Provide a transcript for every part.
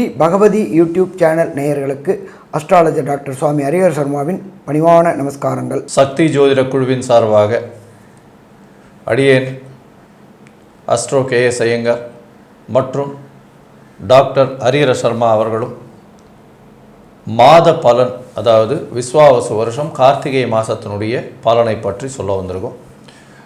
Sri Bhagavathi YouTube channel நேயர்களுக்கு astrologer doctor Swami Harihar சர்மாவின் பணிவான நமஸ்காரங்கள். சக்தி ஜோதிட குழுவின் சார்பாக அடியேன் அஸ்ட்ரோ கே எஸ் ஐயங்கர் மற்றும் டாக்டர் ஹரிஹர சர்மா அவர்களும் மாத பலன் அதாவது விஸ்வாவசு வருஷம் கார்த்திகை மாதத்தினுடைய பலனை பற்றி சொல்ல வந்திருக்கோம்.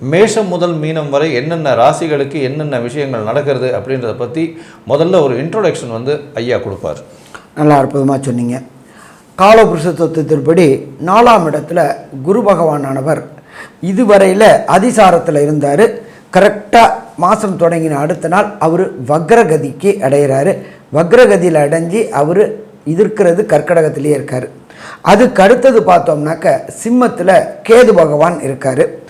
மேஷம் முதல் மீனம் வரை என்னென்ன ராசிகளுக்கு என்னென்ன விஷயங்கள் நடக்கிறது அப்படின்றத பற்றி முதல்ல ஒரு இன்ட்ரோடக்ஷன் வந்து ஐயா கொடுப்பார். நல்லா அற்புதமாக சொன்னீங்க. காலபுருஷ தத்துவத்தின்படி நாலாம் இடத்துல குரு பகவானானவர் இதுவரையில் அதிசாரத்தில் இருந்தார். கரெக்டாக மாதம் தொடங்கின அடுத்த நாள் அவர் வக்ரகதிக்கு அடைகிறாரு வக்ரகதியில் அடைஞ்சு அவர் இருக்கிறது கர்க்கடகத்திலே இருக்கார். அதுக்கு அடுத்தது பார்த்தோம்னாக்க சிம்மத்தில் கேது பகவான் இருக்கார்.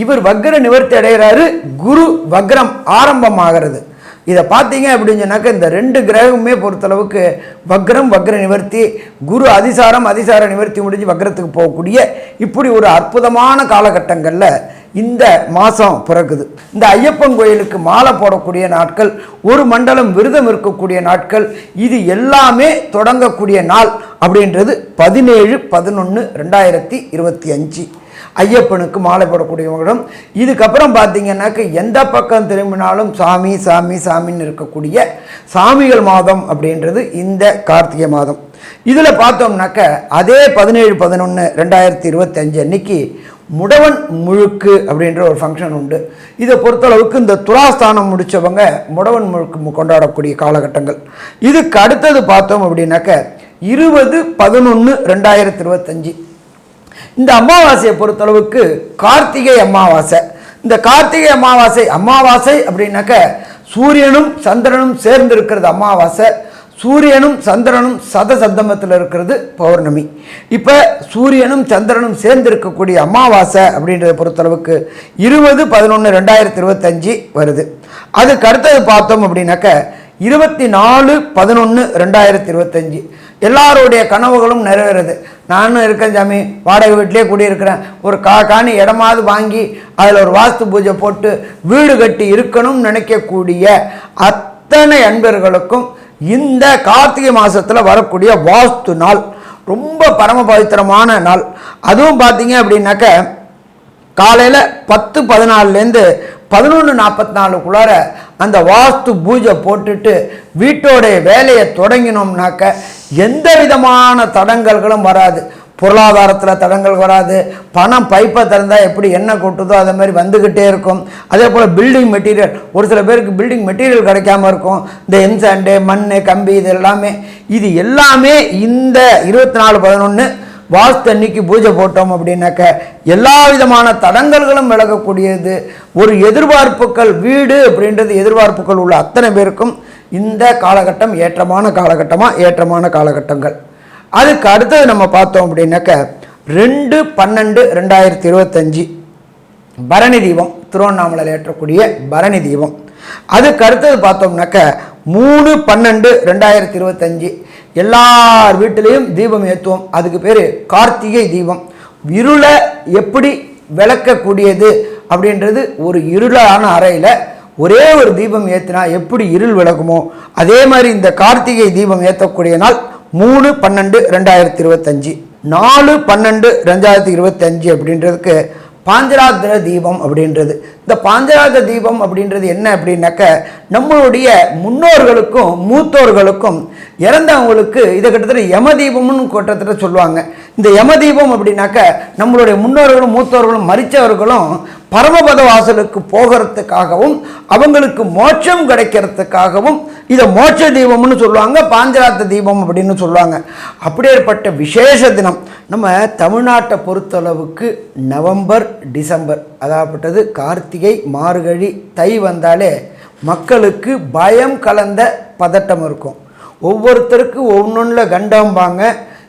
இவர் வக்ர நிவர்த்தி அடைகிறாரு குரு வக்ரம் ஆரம்பமாகிறது. இதை பார்த்தீங்க அப்படின்னு சொன்னாக்க இந்த ரெண்டு கிரகமுமே பொறுத்தளவுக்கு வக்ரம் வக்ர நிவர்த்தி குரு அதிசாரம் அதிசார நிவர்த்தி முடிஞ்சு வக்ரத்துக்கு போகக்கூடிய இப்படி ஒரு அற்புதமான காலகட்டங்களில் இந்த மாதம் பிறக்குது. இந்த ஐயப்பன் கோயிலுக்கு மாலை போடக்கூடிய நாட்கள் ஒரு மண்டலம் விரதம் இருக்கக்கூடிய நாட்கள் இது எல்லாமே தொடங்கக்கூடிய நாள் அப்படின்றது பதினேழு பதினொன்று ரெண்டாயிரத்தி இருபத்தி அஞ்சு. ஐயப்பனுக்கு மாலை போடக்கூடியவங்களும் இதுக்கப்புறம் பார்த்தீங்கன்னாக்க எந்த பக்கம் திரும்பினாலும் சாமி சாமி சாமின்னு இருக்கக்கூடிய சாமிகள் மாதம் அப்படின்றது இந்த கார்த்திகை மாதம். இதில் பார்த்தோம்னாக்க அதே பதினேழு பதினொன்று ரெண்டாயிரத்தி இருபத்தஞ்சு அன்னைக்கு முடவன் முழுக்கு அப்படின்ற ஒரு ஃபங்க்ஷன் உண்டு. இதை பொறுத்தளவுக்கு இந்த துலாஸ்தானம் முடித்தவங்க முடவன் முழுக்கு கொண்டாடக்கூடிய காலகட்டங்கள். இதுக்கு அடுத்தது பார்த்தோம் அப்படின்னாக்க இருபது பதினொன்று ரெண்டாயிரத்தி இருபத்தஞ்சி. இந்த அமாவாசையை பொறுத்தளவுக்கு கார்த்திகை அமாவாசை. இந்த கார்த்திகை அமாவாசை அமாவாசை அப்படின்னாக்க சூரியனும் சந்திரனும் சேர்ந்து இருக்கிறது அமாவாசை. சூரியனும் சந்திரனும் சத சப்தமத்தில் இருக்கிறது பௌர்ணமி. இப்போ சூரியனும் சந்திரனும் சேர்ந்து இருக்கக்கூடிய அமாவாசை அப்படின்றத பொறுத்தளவுக்கு இருபது பதினொன்று ரெண்டாயிரத்தி இருபத்தஞ்சி வருது. அதுக்கு அடுத்தது பார்த்தோம் அப்படின்னாக்க இருபத்தி நாலு பதினொன்று ரெண்டாயிரத்தி இருபத்தஞ்சி. எல்லாருடைய கனவுகளும் நிறைவேறுது. நானும் இருக்கேன் சாமி. வாடகை வீட்டிலே குடியிருக்கிறேன். ஒரு கா காணி இடமாவது வாங்கி அதில் ஒரு வாஸ்து பூஜை போட்டு வீடு கட்டி இருக்கணும்னு நினைக்கக்கூடிய அத்தனை அன்பர்களுக்கும் இந்த கார்த்திகை மாதத்தில் வரக்கூடிய வாஸ்து நாள். ரொம்ப பரம பவித்திரமான நாள். அதுவும் பார்த்தீங்க அப்படின்னாக்க காலையில் பத்து பதினாலுலேருந்து பதினொன்று நாற்பத்தி நாலுக்குள்ளார அந்த வாஸ்து பூஜை போட்டுட்டு வீட்டோடைய வேலையை தொடங்கினோம்னாக்க எந்த விதமான தடங்கல்களும் வராது. பொருளாதாரத்தில் தடங்கள் வராது. பணம் பைப்பை திறந்தால் எப்படி என்ன கொட்டுதோ அதை மாதிரி வந்துக்கிட்டே இருக்கும். அதே போல் பில்டிங் மெட்டீரியல் ஒரு சில பேருக்கு பில்டிங் மெட்டீரியல் கிடைக்காம இருக்கும். இந்த எம்சாண்டு மண் கம்பி இது எல்லாமே. இது எல்லாமே இந்த இருபத்தி நாலு பதினொன்று வாஸ்தன்னைக்கு பூஜை போட்டோம் அப்படின்னாக்க எல்லா விதமான தடங்கல்களும் விலகக்கூடியது. ஒரு எதிர்பார்ப்புகள் வீடு அப்படின்றது எதிர்பார்ப்புகள் உள்ள அத்தனை பேருக்கும் இந்த காலகட்டம் ஏற்றமான காலகட்டமாக ஏற்றமான காலகட்டங்கள். அதுக்கு அடுத்தது நம்ம பார்த்தோம் அப்படின்னாக்க ரெண்டு பன்னெண்டு ரெண்டாயிரத்தி இருபத்தஞ்சி பரணி தீபம் திருவண்ணாமலையில் ஏற்றக்கூடிய பரணி தீபம். அதுக்கு அடுத்தது பார்த்தோம்னாக்க மூணு பன்னெண்டு ரெண்டாயிரத்தி இருபத்தஞ்சி எல்லார் வீட்டிலையும் தீபம் ஏற்றுவோம் அதுக்கு பேர் கார்த்திகை தீபம். இருளை எப்படி விளக்கக்கூடியது அப்படின்றது ஒரு இருளான அறையில் ஒரே ஒரு தீபம் ஏற்றினா எப்படி இருள் விளக்குமோ அதே மாதிரி இந்த கார்த்திகை தீபம் ஏற்றக்கூடிய நாள் மூணு பன்னெண்டு ரெண்டாயிரத்தி இருபத்தஞ்சி. நாலு பன்னெண்டு ரெண்டாயிரத்தி இருபத்தஞ்சி அப்படின்றதுக்கு பாஞ்சராத்திர தீபம் அப்படின்றது. இந்த பாஞ்சராத்திர தீபம் அப்படின்றது என்ன அப்படின்னாக்க நம்மளுடைய முன்னோர்களுக்கும் மூத்தோர்களுக்கும் இறந்தவங்களுக்கு இதை கிட்டத்தட்ட யம தீபம்னு கிட்டத்தட்ட சொல்லுவாங்க. இந்த யமதீபம் அப்படின்னாக்க நம்மளுடைய முன்னோர்களும் மூத்தோர்களும் மரித்தவர்களும் பரமபத வாசலுக்கு போகிறதுக்காகவும் அவங்களுக்கு மோட்சம் கிடைக்கிறதுக்காகவும் இதை மோட்ச தீபம்னு சொல்லுவாங்க பாஞ்சராத்த தீபம் அப்படின்னு சொல்லுவாங்க. அப்படியேற்பட்ட விசேஷ தினம். நம்ம தமிழ்நாட்டை பொறுத்தளவுக்கு நவம்பர் டிசம்பர். அதாகப்பட்டது கார்த்திகை மார்கழி தை வந்தாலே மக்களுக்கு பயம் கலந்த பதட்டம் இருக்கும். ஒவ்வொருத்தருக்கு ஒவ்வொன்றில் கண்டம்பாங்க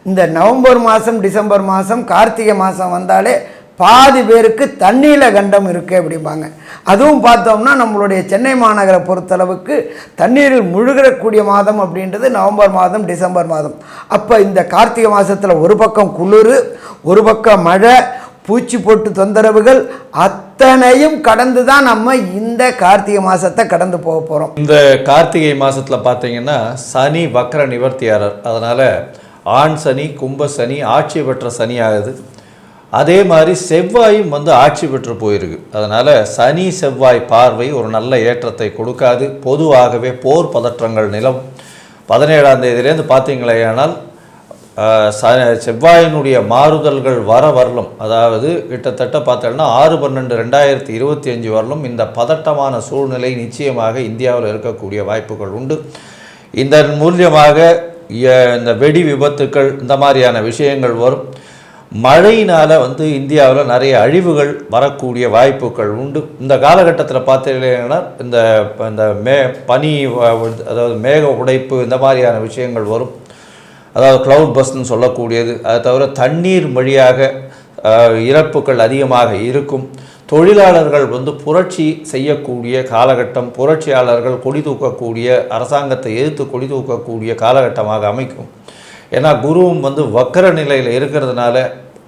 இந்த நவம்பர் மாதம் டிசம்பர் மாதம் கார்த்திகை மாதம் வந்தாலே பாதி பேருக்கு தண்ணியில் கண்டம் இருக்குது அப்படிம்பாங்க. அதுவும் பார்த்தோம்னா நம்மளுடைய சென்னை மாநகரை பொறுத்தளவுக்கு தண்ணீரில் முழுகிறக்கூடிய மாதம் அப்படின்றது நவம்பர் மாதம் டிசம்பர் மாதம். அப்போ இந்த கார்த்திகை மாதத்தில் ஒரு பக்கம் குளிர் ஒரு பக்கம் மழை பூச்சி போட்டு தொந்தரவுகள் அத்தனையும் கடந்து தான் நம்ம இந்த கார்த்திகை மாதத்தை கடந்து போக போகிறோம் இந்த கார்த்திகை மாதத்தில் பார்த்தீங்கன்னா சனி வக்கர நிவர்த்தியாரர். அதனால் ஆண் சனி கும்ப சனி ஆட்சி பெற்ற சனி ஆகுது அதே மாதிரி செவ்வாயும் வந்து ஆட்சி பெற்று போயிருக்கு. அதனால் சனி செவ்வாய் பார்வை ஒரு நல்ல ஏற்றத்தை கொடுக்காது. பொதுவாகவே போர் பதற்றங்கள் நிலம் பதினேழாம் தேதியிலேருந்து பார்த்தீங்களேயானால் ச செவ்வாயினுடைய மாறுதல்கள் வர வரலும் அதாவது கிட்டத்தட்ட பார்த்தோம்னா ஆறு பன்னெண்டு ரெண்டாயிரத்தி இருபத்தி அஞ்சு வரலும் இந்த பதட்டமான சூழ்நிலை நிச்சயமாக இந்தியாவில் இருக்கக்கூடிய வாய்ப்புகள் உண்டு. இதன் மூலியமாக இந்த வெடி விபத்துக்கள் இந்த மாதிரியான விஷயங்கள் வரும். மழையினால் வந்து இந்தியாவில் நிறைய அழிவுகள் வரக்கூடிய வாய்ப்புகள் உண்டு. இந்த காலகட்டத்தில் பார்த்தீங்கன்னா இந்த இந்த மே பனி அதாவது மேக உடைப்பு இந்த மாதிரியான விஷயங்கள் வரும். அதாவது க்ளவுட் பஸ்ன்னு சொல்லக்கூடியது. அதை தவிர தண்ணீர் வழியாக இறப்புகள் அதிகமாக இருக்கும். தொழிலாளர்கள் வந்து புரட்சி செய்யக்கூடிய காலகட்டம் புரட்சியாளர்கள் கொடி தூக்கக்கூடிய அரசாங்கத்தை எதிர்த்து கொடி தூக்கக்கூடிய காலகட்டமாக அமைக்கும். ஏன்னா குருவும் வந்து வக்கர நிலையில் இருக்கிறதுனால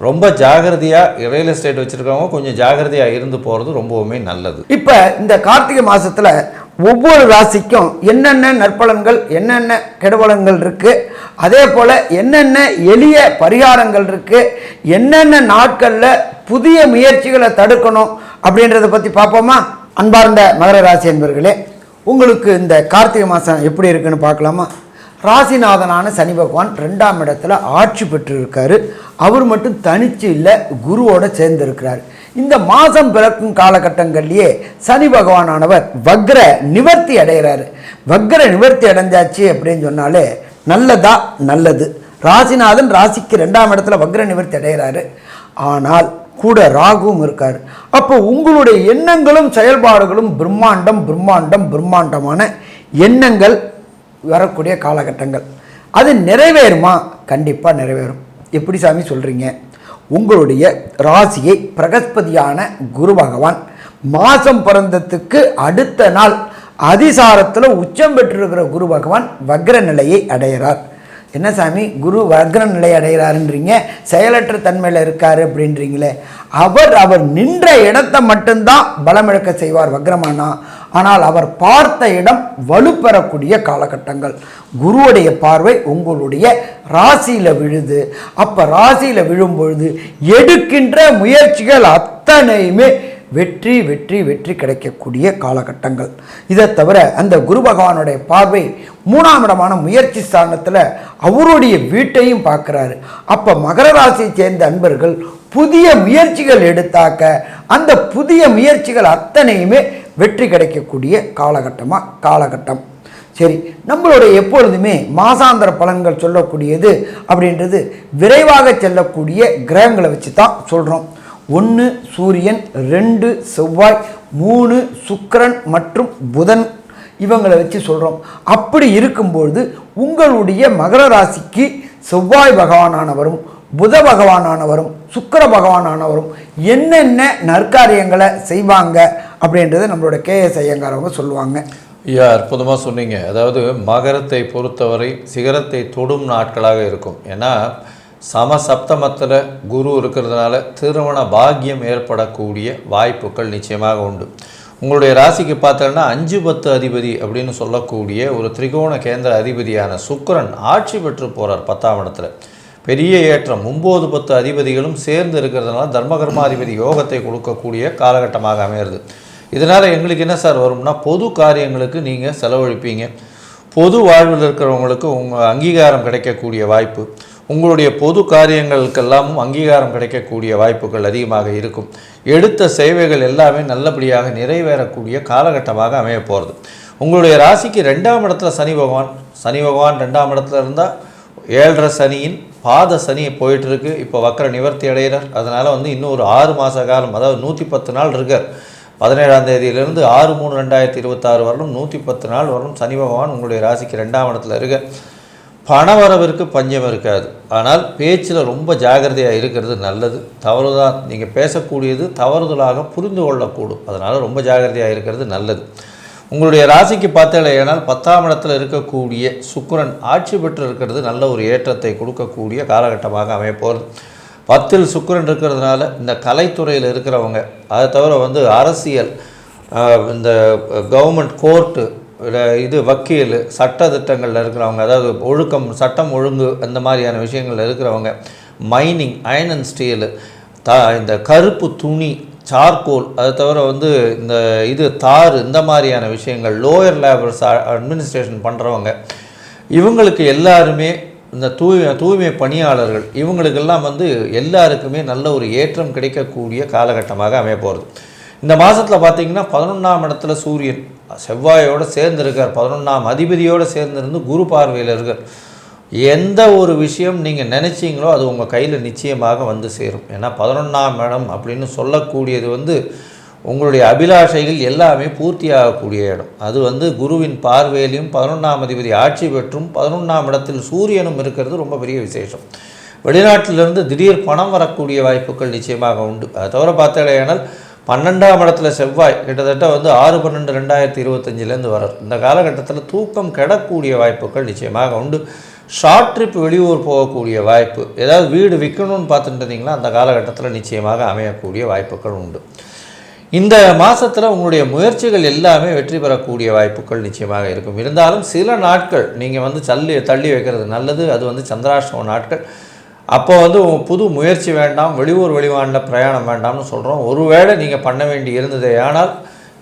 ரொம்ப ஜாகிரதையாக ரியல் எஸ்டேட் வச்சுருக்கவங்க கொஞ்சம் ஜாகிரதையாக இருந்து போகிறது ரொம்பவுமே நல்லது. இப்போ இந்த கார்த்திகை மாதத்தில் ஒவ்வொரு ராசிக்கும் என்னென்ன நற்பலன்கள் என்னென்ன கெடுபலன்கள் இருக்குது அதே போல் என்னென்ன எளிய பரிகாரங்கள் இருக்குது என்னென்ன நாட்களில் புதிய முயற்சிகளை தடுக்கணும் அப்படின்றத பற்றி பார்ப்போமா? அன்பார்ந்த மகர ராசி என்பர்களே உங்களுக்கு இந்த கார்த்திகை மாதம் எப்படி இருக்குன்னு பார்க்கலாமா? ராசிநாதனான சனி பகவான் ரெண்டாம் இடத்துல ஆட்சி பெற்றிருக்காரு. அவர் மட்டும் தனிச்சு இல்லை குருவோட சேர்ந்திருக்கிறார். இந்த மாதம் பிறக்கும் காலகட்டங்கள்லேயே சனி பகவானானவர் வக்ர நிவர்த்தி அடைகிறாரு. வக்ர நிவர்த்தி அடைஞ்சாச்சு அப்படின்னு சொன்னாலே நல்லதா? நல்லது. ராசிநாதன் ராசிக்கு ரெண்டாம் இடத்துல வக்ர நிவர்த்தி அடைகிறாரு. ஆனால் கூட ராகுவும் இருக்கார். அப்போ உங்களுடைய எண்ணங்களும் செயல்பாடுகளும் பிரம்மாண்டம் பிரம்மாண்டம் பிரம்மாண்டமான எண்ணங்கள் வரக்கூடிய காலகட்டங்கள். அது நிறைவேறுமா? கண்டிப்பாக நிறைவேறும். எப்படி சாமி சொல்கிறீங்க உங்களுடைய ராசியை பிரகஸ்பதியான குரு பகவான் மாதம் பிறந்ததுக்கு அடுத்த நாள் அதிசாரத்தில் உச்சம் பெற்றிருக்கிற குரு பகவான் வக்ர நிலையை அடைகிறார். என்ன சாமி? குரு வக்ர நிலை அடைகிறாருன்றீங்க. செயலற்ற தன்மையில் இருக்கார் அப்படின்றீங்களே. அவர் அவர் நின்ற இடத்த மட்டும்தான் பலமிழக்க செய்வார் வக்ரமானா. ஆனால் அவர் பார்த்த இடம் வலுப்பெறக்கூடிய காலகட்டங்கள். குருவுடைய பார்வை உங்களுடைய ராசியில் விழுது. அப்போ ராசியில் விழும்பொழுது எடுக்கின்ற முயற்சிகள் அத்தனையுமே வெற்றி வெற்றி வெற்றி கிடைக்கக்கூடிய காலகட்டங்கள். இதை தவிர அந்த குரு பகவானுடைய பார்வை மூணாம் இடமான முயற்சி ஸ்தானத்தில் அவருடைய வீட்டையும் பார்க்குறாரு. அப்போ மகர ராசியை சேர்ந்த அன்பர்கள் புதிய முயற்சிகள் எடுத்தாக்க அந்த புதிய முயற்சிகள் அத்தனையுமே வெற்றி கிடைக்கக்கூடிய காலகட்டமாக காலகட்டம். சரி நம்மளுடைய எப்பொழுதுமே மாசாந்திர பலன்கள் சொல்லக்கூடியது அப்படின்றது விரைவாக செல்லக்கூடிய கிரகங்களை வச்சு தான் சொல்கிறோம் ஒன்று சூரியன் ரெண்டு செவ்வாய் மூணு சுக்கரன் மற்றும் புதன் இவங்களை வச்சு சொல்கிறோம் அப்படி இருக்கும்பொழுது உங்களுடைய மகர ராசிக்கு செவ்வாய் பகவானானவரும் புத பகவானானவரும் சுக்கர பகவானானவரும் என்னென்ன நற்காரியங்களை செய்வாங்க? அப்படின்றத நம்மளோட கேஎஸ் ஐயங்கார் அவங்க சொல்லுவாங்க. ஐயா அற்புதமாக சொன்னீங்க. அதாவது மகரத்தை பொறுத்தவரை சிகரத்தை தொடும் நாட்களாக இருக்கும். ஏன்னா சமசப்தமத்தில் குரு இருக்கிறதுனால திருமண பாக்கியம் ஏற்படக்கூடிய வாய்ப்புகள் நிச்சயமாக உண்டு. உங்களுடைய ராசிக்கு பார்த்தோன்னா அஞ்சு பத்து அதிபதி அப்படின்னு சொல்லக்கூடிய ஒரு திரிகோண கேந்திர அதிபதியான சுக்கிரன் ஆட்சி பெற்று போகிறார் பத்தாம் இடத்துல. பெரிய ஏற்றம். ஒம்பது பத்து அதிபதிகளும் சேர்ந்து இருக்கிறதுனால தர்மகர்மாதிபதி யோகத்தை கொடுக்கக்கூடிய காலகட்டமாக அமையிறது. இதனால் எங்களுக்கு என்ன சார் வரும்னா பொது காரியங்களுக்கு நீங்கள் செலவழிப்பீங்க. பொது வாழ்வில் இருக்கிறவங்களுக்கு உங்கள் அங்கீகாரம் கிடைக்கக்கூடிய வாய்ப்பு உங்களுடைய பொது காரியங்களுக்கெல்லாமும் அங்கீகாரம் கிடைக்கக்கூடிய வாய்ப்புகள் அதிகமாக இருக்கும். எடுத்த சேவைகள் எல்லாமே நல்லபடியாக நிறைவேறக்கூடிய காலகட்டமாக அமைய போகிறது உங்களுடைய ராசிக்கு ரெண்டாம் இடத்துல சனி பகவான் சனி பகவான் ரெண்டாம் இடத்துல இருந்தால் ஏழரை சனியின் பாத சனி போயிட்டுருக்கு இப்போ வக்கர நிவர்த்தி அடைகிறார். அதனால் வந்து இன்னும் ஒரு ஆறு மாத காலம் அதாவது நூற்றி பத்து நாள் இருக்கார். பதினேழாம் தேதியிலிருந்து ஆறு மூணு ரெண்டாயிரத்தி இருபத்தாறு வரலும் நூற்றி பத்து நாள் வரலும் சனி பகவான் உங்களுடைய ராசிக்கு ரெண்டாம் இடத்துல இருக்க. பணவரவிற்கு பஞ்சம் இருக்காது. ஆனால் பேச்சில் ரொம்ப ஜாகிரதையாக இருக்கிறது நல்லது. தவறுதான். நீங்கள் பேசக்கூடியது தவறுதலாக புரிந்து கொள்ளக்கூடும். அதனால் ரொம்ப ஜாகிரதையாக இருக்கிறது நல்லது. உங்களுடைய ராசிக்கு பார்த்தேனால் பத்தாம் இடத்தில் இருக்கக்கூடிய சுக்கரன் ஆட்சி பெற்று இருக்கிறது நல்ல ஒரு ஏற்றத்தை கொடுக்கக்கூடிய காலகட்டமாக அமையப்போகிறது பத்தில் சுக்கிரன் இருக்கிறதுனால இந்த கலைத்துறையில் இருக்கிறவங்க அதை தவிர வந்து அரசியல் இந்த கவர்மெண்ட் கோர்ட்டு இது வக்கீல் சட்ட திட்டங்களில் இருக்கிறவங்க அதாவது ஒழுக்கம் சட்டம் ஒழுங்கு அந்த மாதிரியான விஷயங்களில் இருக்கிறவங்க மைனிங் அயன் அண்ட் ஸ்டீலு த இந்த கருப்பு துணி சார்கோல் அதை தவிர வந்து இந்த இது தார் இந்த மாதிரியான விஷயங்கள் லோயர் லேபர்ஸ் அட்மினிஸ்ட்ரேஷன் பண்ணுறவங்க இவங்களுக்கு எல்லாருமே இந்த தூய் தூய்மை பணியாளர்கள் இவங்களுக்கெல்லாம் வந்து எல்லாருக்குமே நல்ல ஒரு ஏற்றம் கிடைக்கக்கூடிய காலகட்டமாக அமைய போகிறது இந்த மாதத்தில் பார்த்திங்கன்னா பதினொன்றாம் இடத்துல சூரியன் செவ்வாயோடு சேர்ந்திருக்கார். பதினொன்றாம் அதிபதியோடு சேர்ந்திருந்து குரு பார்வையில் இருக்கார். எந்த ஒரு விஷயம் நீங்கள் நினச்சிங்களோ அது உங்கள் கையில் நிச்சயமாக வந்து சேரும். ஏன்னா பதினொன்றாம் இடம் அப்படின்னு சொல்லக்கூடியது வந்து உங்களுடைய அபிலாஷைகள் எல்லாமே பூர்த்தியாகக்கூடிய இடம். அது வந்து குருவின் பார்வையிலையும் பதினொன்றாம் அதிபதி ஆட்சி பெற்றும் பதினொன்றாம் இடத்தில் சூரியனும் இருக்கிறது ரொம்ப பெரிய விசேஷம். வெளிநாட்டிலிருந்து திடீர் பணம் வரக்கூடிய வாய்ப்புகள் நிச்சயமாக உண்டு. அதை தவிர பார்த்தாலேயானால் பன்னெண்டாம் இடத்துல செவ்வாய் கிட்டத்தட்ட வந்து ஆறு பன்னெண்டு ரெண்டாயிரத்தி இருபத்தஞ்சிலேருந்து வரார். இந்த காலகட்டத்தில் தூக்கம் கெடக்கூடிய வாய்ப்புகள் நிச்சயமாக உண்டு. ஷார்ட் ட்ரிப் வெளியூர் போகக்கூடிய வாய்ப்பு ஏதாவது வீடு விற்கணும்னு பார்த்துட்டு இருந்தீங்களா அந்த காலகட்டத்தில் நிச்சயமாக அமையக்கூடிய வாய்ப்புகள் உண்டு. இந்த மாதத்தில் உங்களுடைய முயற்சிகள் எல்லாமே வெற்றி பெறக்கூடிய வாய்ப்புகள் நிச்சயமாக இருக்கும். இருந்தாலும் சில நாட்கள் நீங்கள் வந்து தள்ளி தள்ளி வைக்கிறது நல்லது அது வந்து சந்திராஷ்டம நாட்கள். அப்போ வந்து புது முயற்சி வேண்டாம் வெளியூர் வெளிவானில் பிரயாணம் வேண்டாம்னு சொல்கிறோம் ஒருவேளை நீங்கள் பண்ண வேண்டி இருந்தது ஆனால்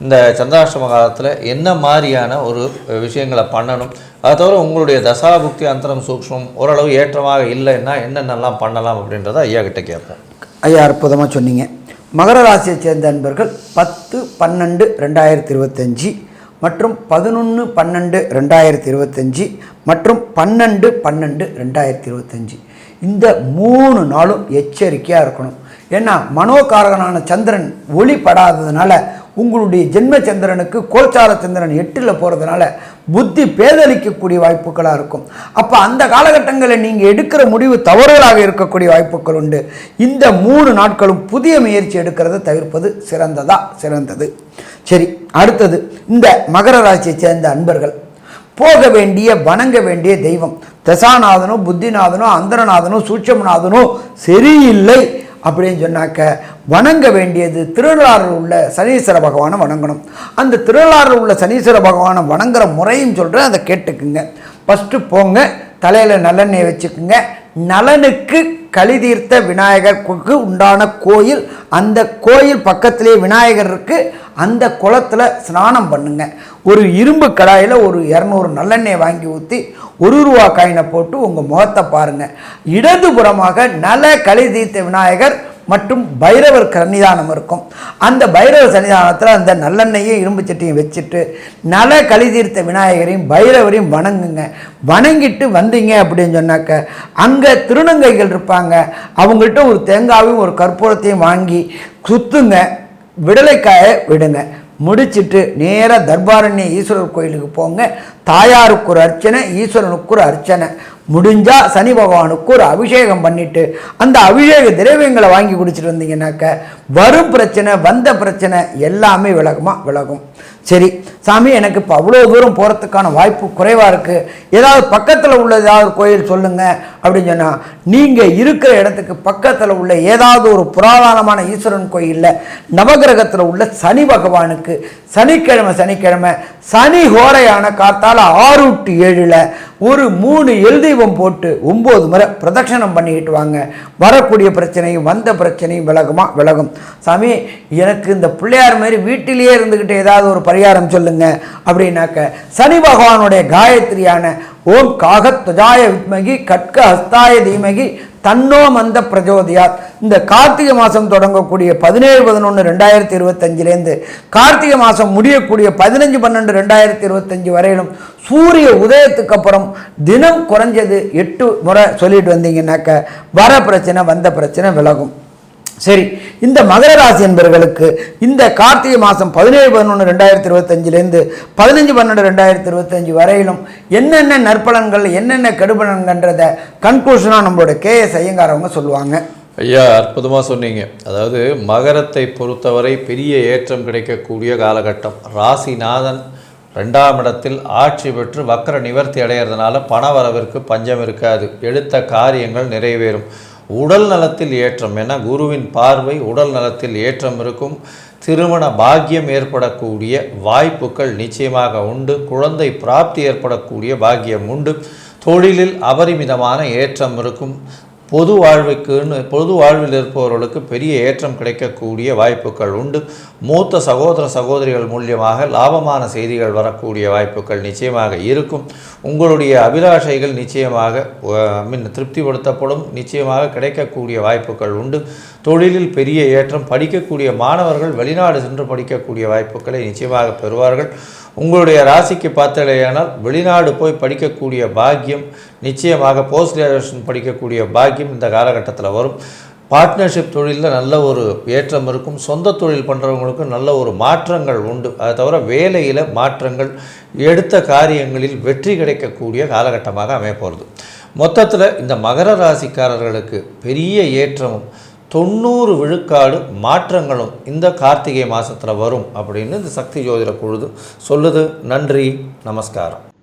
இந்த சந்திராஷ்டம காலத்தில் என்ன மாதிரியான ஒரு விஷயங்களை பண்ணணும்? அதை தவிர உங்களுடைய தசாபுக்தி அந்தரம் சூக்ஷ்மம் ஓரளவு ஏற்றமாக இல்லைன்னா என்னென்னலாம் பண்ணலாம் அப்படின்றத ஐயா கிட்ட கேட்போம். ஐயா அற்புதமாக சொன்னீங்க. மகர ராசியைச் சேர்ந்த அன்பர்கள் பத்து பன்னெண்டு ரெண்டாயிரத்தி இருபத்தஞ்சி மற்றும் பதினொன்று பன்னெண்டு ரெண்டாயிரத்தி இருபத்தஞ்சி மற்றும் பன்னெண்டு பன்னெண்டு ரெண்டாயிரத்தி இருபத்தஞ்சி. இந்த மூணு நாளும் எச்சரிக்கையாக இருக்கணும். ஏன்னா மனோகாரகனான சந்திரன் ஒளி படாததுனால உங்களுடைய ஜென்ம சந்திரனுக்கு கோச்சார சந்திரன் எட்டில் போகிறதுனால புத்தி பேதளிக்கக்கூடிய வாய்ப்புகளாக இருக்கும். அப்போ அந்த காலகட்டங்களில் நீங்கள் எடுக்கிற முடிவு தவறுகளாக இருக்கக்கூடிய வாய்ப்புகள் உண்டு. இந்த மூணு நாட்களும் புதிய முயற்சி எடுக்கிறத தவிர்ப்பது சிறந்ததா? சிறந்தது. சரி அடுத்தது இந்த மகர ராசியை சேர்ந்த அன்பர்கள். போக வேண்டிய வணங்க வேண்டிய தெய்வம். தசாநாதனோ புத்திநாதனோ அந்தரநாதனோ சூட்சமநாதனோ சரியில்லை. அப்படின்னு சொன்னாக்க வணங்க வேண்டியது திருநள்ளாறில் உள்ள சனீஸ்வர பகவானை வணங்கணும். அந்த திருநள்ளாறில் உள்ள சனீஸ்வர பகவானை வணங்குற முறையும் சொல்கிறேன் அதை கேட்டுக்குங்க. ஃபஸ்ட்டு போங்க தலையில் நல்லெண்ணெய் வச்சுக்குங்க. நலனுக்கு களி தீர்த்த விநாயகருக்கு உண்டான கோயில் அந்த கோயில் பக்கத்திலே விநாயகர் இருக்குது அந்த குளத்தில் ஸ்நானம் பண்ணுங்க. ஒரு இரும்பு கடாயில் ஒரு இரநூறு நல்லெண்ணெய் வாங்கி ஊற்றி ஒரு ரூபா காயினை போட்டு உங்கள் முகத்தை பாருங்கள் இடதுபுறமாக நல களி தீர்த்த விநாயகர் மற்றும் பைரவர் சன்னிதானம் இருக்கும். அந்த பைரவர் சன்னிதானத்தில் அந்த நல்லெண்ணையும் இரும்பு சட்டியும் வச்சுட்டு நல கலி தீர்த்த விநாயகரையும் பைரவரையும் வணங்குங்க. வணங்கிட்டு வந்தீங்க அப்படின்னு சொன்னாக்க அங்கே திருநங்கைகள் இருப்பாங்க. அவங்கள்ட்ட ஒரு தேங்காவையும் ஒரு கற்பூரத்தையும் வாங்கி சுத்துங்க. விடலைக்காயை விடுங்க. முடிச்சுட்டு நேராக தர்பாரண்ய ஈஸ்வரர் கோயிலுக்கு போங்க. தாயாருக்கு ஒரு அர்ச்சனை ஈஸ்வரனுக்கு ஒரு அர்ச்சனை. முடிஞ்சால் சனி பகவானுக்கு ஒரு அபிஷேகம் பண்ணிவிட்டு அந்த அபிஷேக திரவியங்களை வாங்கி குடிச்சிட்டு வந்தீங்கன்னாக்க வரும் பிரச்சனை வந்த பிரச்சனை எல்லாமே விலகுமா? விலகும். சரி சாமி எனக்கு இப்போ அவ்வளோ தூரம் போகிறதுக்கான வாய்ப்பு குறைவாக இருக்குது ஏதாவது பக்கத்தில் உள்ள ஏதாவது கோயில் சொல்லுங்கள் அப்படின்னு சொன்னால் நீங்கள் இருக்கிற இடத்துக்கு பக்கத்தில் உள்ள ஏதாவது ஒரு புராதனமான ஈஸ்வரன் கோயிலில் நவகிரகத்தில் உள்ள சனி பகவானுக்கு சனிக்கிழமை சனிக்கிழமை சனி ஹோரையான காத்தால் ஆறு டு ஏழில் ஒரு மூணு எல் போட்டு ஒம்பது முறை பிரதட்சணம் பண்ணிக்கிட்டு வாங்க. வரக்கூடிய பிரச்சனையும் வந்த பிரச்சனையும் விலகுமா? விலகும். சாமி எனக்கு இந்த பிள்ளையார் மாதிரி வீட்டிலேயே இருந்துக்கிட்டு ஏதாவது ஒரு பரிகாரம் சொல்லுங்க. அப்படின்னாக்க சனி பகவானுடைய காயத்ரியான ஓம் காகத்வஜாய வித்மகி கட்க ஹஸ்தாய தீமகி தன்னோ மந்த பிரஜோதியாத். இந்த கார்த்திகை மாதம் தொடங்கக்கூடிய பதினேழு பதினொன்று ரெண்டாயிரத்தி இருபத்தஞ்சிலேருந்து கார்த்திகை மாதம் முடியக்கூடிய பதினஞ்சு பன்னெண்டு ரெண்டாயிரத்தி இருபத்தஞ்சி வரையிலும் சூரிய உதயத்துக்கு அப்புறம் தினம் குறைஞ்சது எட்டு முறை சொல்லிட்டு வந்தீங்கன்னாக்க வர பிரச்சனை வந்த பிரச்சனை விலகும். சரி இந்த மகர ராசி என்பவர்களுக்கு இந்த கார்த்திகை மாதம் பதினேழு பதினொன்று ரெண்டாயிரத்தி இருபத்தஞ்சிலேருந்து பதினஞ்சு பன்னெண்டு ரெண்டாயிரத்தி இருபத்தஞ்சி வரையிலும் என்னென்ன நற்பலன்கள் என்னென்ன கெடுபலன்கன்றதை கன்க்ளூஷனாக நம்மளோட கேஎஸ் ஐயங்கார் அவங்க சொல்லுவாங்க. ஐயா அற்புதமாக சொன்னீங்க. அதாவது மகரத்தை பொறுத்தவரை பெரிய ஏற்றம் கிடைக்கக்கூடிய காலகட்டம். ராசிநாதன் ரெண்டாம் இடத்தில் ஆட்சி பெற்று வக்கர நிவர்த்தி அடைகிறதுனால பண வரவிற்கு பஞ்சம் இருக்காது. எடுத்த காரியங்கள் நிறைவேறும். உடல் நலத்தில் ஏற்றம். என குருவின் பார்வை உடல் நலத்தில் ஏற்றம் இருக்கும். திருமண பாக்கியம் ஏற்படக்கூடிய வாய்ப்புகள் நிச்சயமாக உண்டு. குழந்தை பிராப்தி ஏற்படக்கூடிய பாக்கியம் உண்டு. தொழிலில் அபரிமிதமான ஏற்றம் இருக்கும். பொது வாழ்வுக்குன்னு பொது வாழ்வில் இருப்பவர்களுக்கு பெரிய ஏற்றம் கிடைக்கக்கூடிய வாய்ப்புகள் உண்டு. மூத்த சகோதர சகோதரிகள் மூலியமாக லாபமான செய்திகள் வரக்கூடிய வாய்ப்புகள் நிச்சயமாக இருக்கும். உங்களுடைய அபிலாஷைகள் நிச்சயமாக மின் மீன் திருப்திப்படுத்தப்படும். நிச்சயமாக கிடைக்கக்கூடிய வாய்ப்புகள் உண்டு. தொழிலில் பெரிய ஏற்றம் படிக்கக்கூடிய மாணவர்கள் வெளிநாடு சென்று படிக்கக்கூடிய வாய்ப்புகளை நிச்சயமாக பெறுவார்கள். உங்களுடைய ராசிக்கு பார்த்தலையானால் வெளிநாடு போய் படிக்கக்கூடிய பாக்கியம் நிச்சயமாக போஸ்ட் கிராஜுவேஷன் படிக்கக்கூடிய பாக்கியம் இந்த காலகட்டத்தில் வரும். பார்ட்னர்ஷிப் தொழிலில் நல்ல ஒரு ஏற்றம் இருக்கும். சொந்த தொழில் பண்ணுறவங்களுக்கு நல்ல ஒரு மாற்றங்கள் உண்டு. அதை தவிர வேலையில் மாற்றங்கள் எடுத்த காரியங்களில் வெற்றி கிடைக்கக்கூடிய காலகட்டமாக அமையப்போகிறது மொத்தத்தில் இந்த மகர ராசிக்காரர்களுக்கு பெரிய ஏற்றமும் தொண்ணூறு விழுக்காடு மாற்றங்களும் இந்த கார்த்திகை மாதத்தில் வரும் அப்படின்னு இந்த சக்தி ஜோதிட குழுது சொல்லுது. நன்றி நமஸ்காரம்.